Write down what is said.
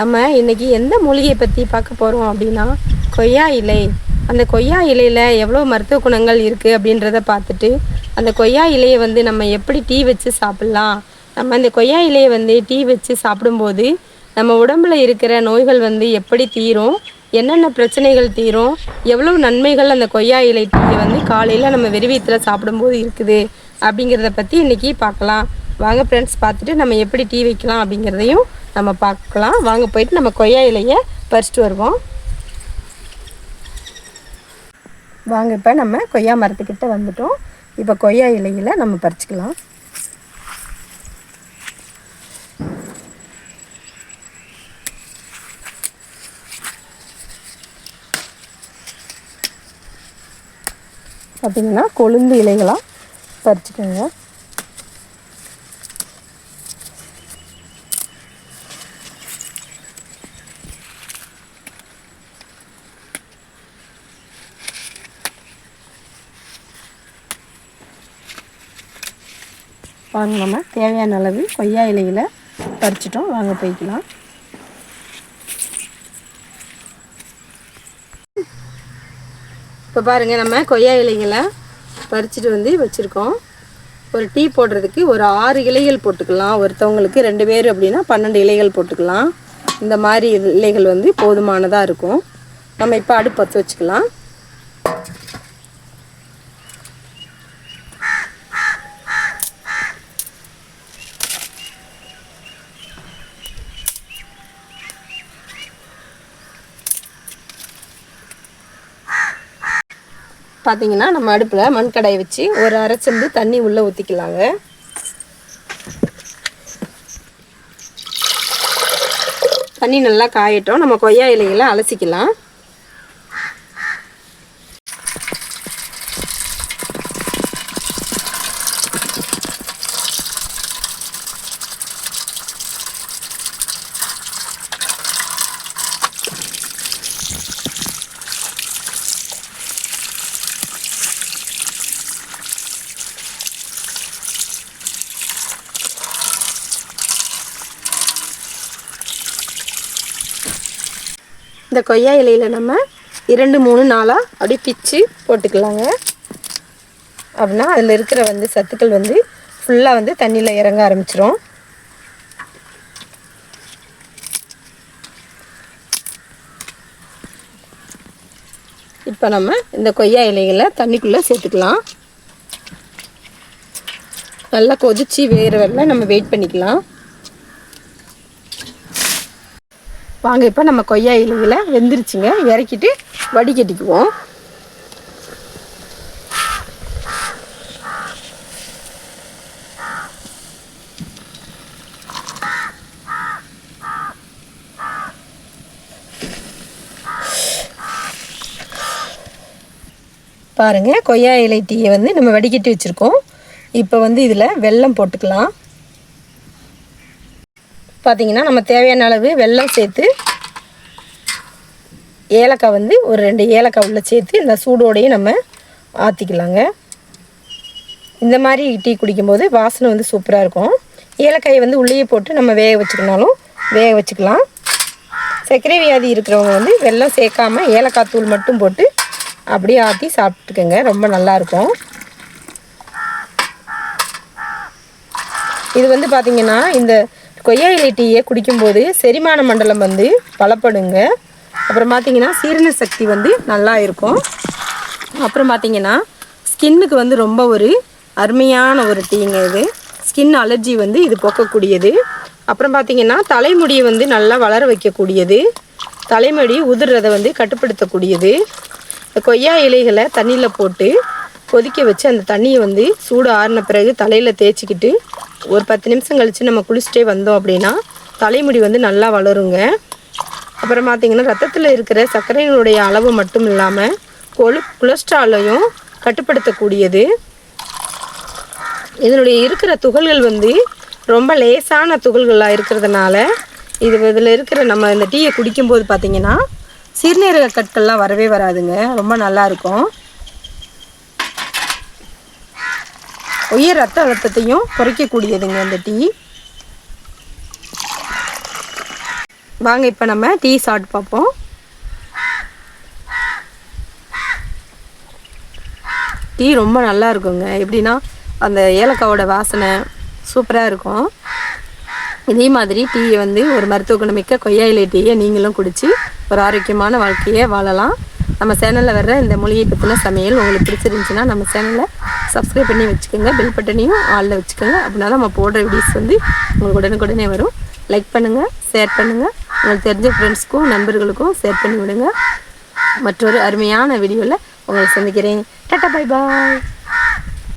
நம்ம இன்னைக்கு எந்த மூலிகையை பற்றி பார்க்க போகிறோம் அப்படின்னா கொய்யா இலை. அந்த கொய்யா இலையில் எவ்வளோ மருத்துவ குணங்கள் இருக்குது அப்படின்றத பார்த்துட்டு அந்த கொய்யா இலையை வந்து நம்ம எப்படி டீ வச்சு சாப்பிட்லாம்? நம்ம இந்த கொய்யா இலையை வந்து டீ வச்சு சாப்பிடும்போது நம்ம உடம்புல இருக்கிற நோய்கள் வந்து எப்படி தீரும்? என்னென்ன பிரச்சனைகள் தீரும்? எவ்வளோ நன்மைகள் அந்த கொய்யா இலை டீயை வந்து காலையில் நம்ம வெறுவீத்தில் சாப்பிடும்போது இருக்குது? அப்படிங்கிறத பற்றி இன்றைக்கி பார்க்கலாம். வாங்க ஃப்ரெண்ட்ஸ் பார்த்துட்டு நம்ம எப்படி டீ வைக்கலாம் அப்படிங்கிறதையும் நம்ம பார்க்கலாம். வாங்க போயிட்டு நம்ம கொய்யா இலையை பறிச்சிட்டு வருவோம். வாங்க இப்போ நம்ம கொய்யா மரத்துக்கிட்ட வந்துட்டோம். இப்போ கொய்யா இலையில் நம்ம பறிச்சுக்கலாம். பார்த்தீங்கன்னா கொழுந்து இலைகளாக பறிச்சுக்கோங்க. வாங்க நம்ம தேவையான அளவு கொய்யா இலைகளை பறிச்சிட்டோம். வாங்க போய்க்கலாம். இப்போ பாருங்கள் நம்ம கொய்யா இலைகளை பறிச்சுட்டு வந்து வச்சுருக்கோம். ஒரு டீ போடுறதுக்கு ஒரு ஆறு இலைகள் போட்டுக்கலாம். ஒருத்தவங்களுக்கு ரெண்டு பேர் அப்படின்னா பன்னெண்டு இலைகள் போட்டுக்கலாம். இந்த மாதிரி இலைகள் வந்து போதுமானதாக இருக்கும். நம்ம இப்போ அடுப்பு பற்ற வச்சுக்கலாம். பார்த்தீங்கன்னா நம்ம அடுப்பில் மண்கடாயை வச்சு ஒரு அரை தண்ணி உள்ளே ஊற்றிக்கலாங்க தண்ணி நல்லா காயட்டும். நம்ம கொய்யா இலைகளை அலசிக்கலாம். இந்த கொய்யா இலையில் நம்ம இரண்டு மூணு நாளாக அப்படியே பிச்சு போட்டுக்கலாங்க. அப்படின்னா அதில் இருக்கிற வந்து சத்துக்கள் வந்து ஃபுல்லாக வந்து தண்ணியில் இறங்க ஆரம்பிச்சிரும். இப்போ நம்ம இந்த கொய்யா இலைகளை தண்ணிக்குள்ளே சேர்த்துக்கலாம். நல்லா கொதிச்சு வேறு வரல நம்ம வெயிட் பண்ணிக்கலாம். வாங்க இப்போ நம்ம கொய்யா இலைகளை வெந்துருச்சுங்க. இறக்கிட்டு வடிகட்டிக்குவோம் பாருங்கள் கொய்யா இலை டீயை வந்து நம்ம வடிகட்டி வச்சுருக்கோம். இப்போ வந்து இதில் வெல்லம் போட்டுக்கலாம். பார்த்திங்கன்னா நம்ம தேவையான அளவு வெல்லம் சேர்த்து ஏலக்காய் வந்து ஒரு ரெண்டு ஏலக்காய் உள்ளே சேர்த்து இந்த சூடோடையும் நம்ம ஆற்றிக்கலாங்க இந்த மாதிரி டீ குடிக்கும்போது வாசனை வந்து சூப்பராக இருக்கும். ஏலக்காயை வந்து உள்ளேயே போட்டு நம்ம வேக வச்சுக்கினாலும் வேக வச்சுக்கலாம். சர்க்கரை வியாதி இருக்கிறவங்க வந்து வெள்ளம் சேர்க்காம ஏலக்காய் தூள் மட்டும் போட்டு அப்படியே ஆற்றி சாப்பிட்டுக்கோங்க ரொம்ப நல்லாயிருக்கும் இது வந்து பார்த்திங்கன்னா இந்த கொய்யா இலை டீயை குடிக்கும்போது செரிமான மண்டலம் வந்து பலப்படுங்க. அப்புறம் பார்த்தீங்கன்னா சீரண சக்தி வந்து நல்லா இருக்கும். அப்புறம் பார்த்தீங்கன்னா ஸ்கின்னுக்கு வந்து ரொம்ப ஒரு அருமையான ஒரு டீங்க இது. ஸ்கின் அலர்ஜி வந்து இது போக்கக்கூடியது. அப்புறம் பார்த்தீங்கன்னா தலைமுடியை வந்து நல்லா வளர வைக்கக்கூடியது. தலைமுடி உதிர்றதை வந்து கட்டுப்படுத்தக்கூடியது. இந்த கொய்யா இலைகளை தண்ணியில் போட்டு கொதிக்க வச்சு அந்த தண்ணியை வந்து சூடு ஆறின பிறகு தலையில் தேய்ச்சிக்கிட்டு ஒரு பத்து நிமிஷம் கழித்து நம்ம குளிச்சுட்டே வந்தோம் அப்படின்னா தலைமுடி வந்து நல்லா வளருங்க. அப்புறம் பார்த்திங்கன்னா ரத்தத்தில் இருக்கிற சர்க்கரையினுடைய அளவு மட்டும் இல்லாமல் கொழு கொலஸ்ட்ராலையும் கட்டுப்படுத்தக்கூடியது. இதனுடைய இருக்கிற துகள்கள் வந்து ரொம்ப லேசான துகள்களாக இருக்கிறதுனால இது இதில் இருக்கிற நம்ம இந்த டீயை குடிக்கும்போது பார்த்திங்கன்னா சிறுநீரக கற்கள்லாம் வரவே வராதுங்க. ரொம்ப நல்லாயிருக்கும் உயர் ரத்த அழுத்தத்தையும் குறைக்கக்கூடியதுங்க இந்த டீ. வாங்க இப்போ நம்ம டீ சாப்பிட்டு பார்ப்போம். டீ ரொம்ப நல்லா இருக்குங்க. எப்படின்னா அந்த ஏலக்காவோட வாசனை சூப்பராக இருக்கும். இதே மாதிரி டீயை வந்து ஒரு மருத்துவ குணமிக்க கொய்யா இலை டீயை நீங்களும் குடித்து ஒரு ஆரோக்கியமான வாழ்க்கையை வாழலாம். நம்ம சேனலில் வர்ற இந்த மூலிகை பற்றின சமையல் உங்களுக்கு பிடிச்சிருந்துச்சுன்னா நம்ம சேனலை சப்ஸ்கிரைப் பண்ணி வச்சுக்கோங்க. பெல் பட்டனையும் ஆளில் வச்சுக்கோங்க. அப்படின்னா நம்ம போடுற வீடியோஸ் வந்து உங்களுக்கு உடனுக்குடனே வரும். லைக் பண்ணுங்கள் ஷேர் பண்ணுங்கள் உங்களுக்கு தெரிஞ்ச ஃப்ரெண்ட்ஸ்க்கும் நண்பர்களுக்கும் ஷேர் பண்ணி விடுங்க மற்றொரு அருமையான வீடியோவில் உங்களை சந்திக்கிறேன். Tata bye bye